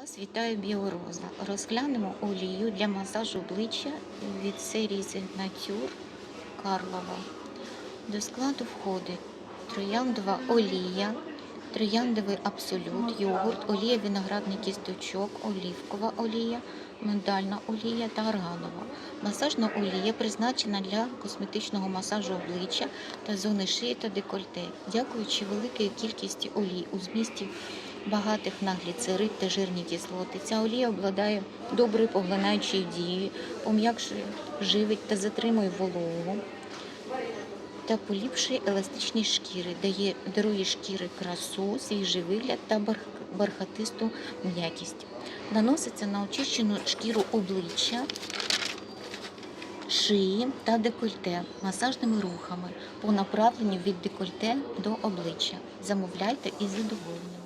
Вас вітає Біороза. Розглянемо олію для масажу обличчя від серії Signature Карлова. До складу входить трояндова олія, трояндовий абсолют, йогурт, олія виноградний кісточок, олівкова олія, миндальна олія та органова. Масажна олія призначена для косметичного масажу обличчя та зони шиї та декольте. Дякуючи великій кількості олій у змісті багатих на гліцерид та жирні кислоти. Ця олія обладає доброю поглинаючою дією, пом'якшує, живить та затримує вологу та поліпшує еластичність шкіри, дає дарує шкіри красу, свіжий вигляд та бархатисту м'якість. Наноситься на очищену шкіру обличчя, шиї та декольте масажними рухами по направленню від декольте до обличчя. Замовляйте із задоволенням.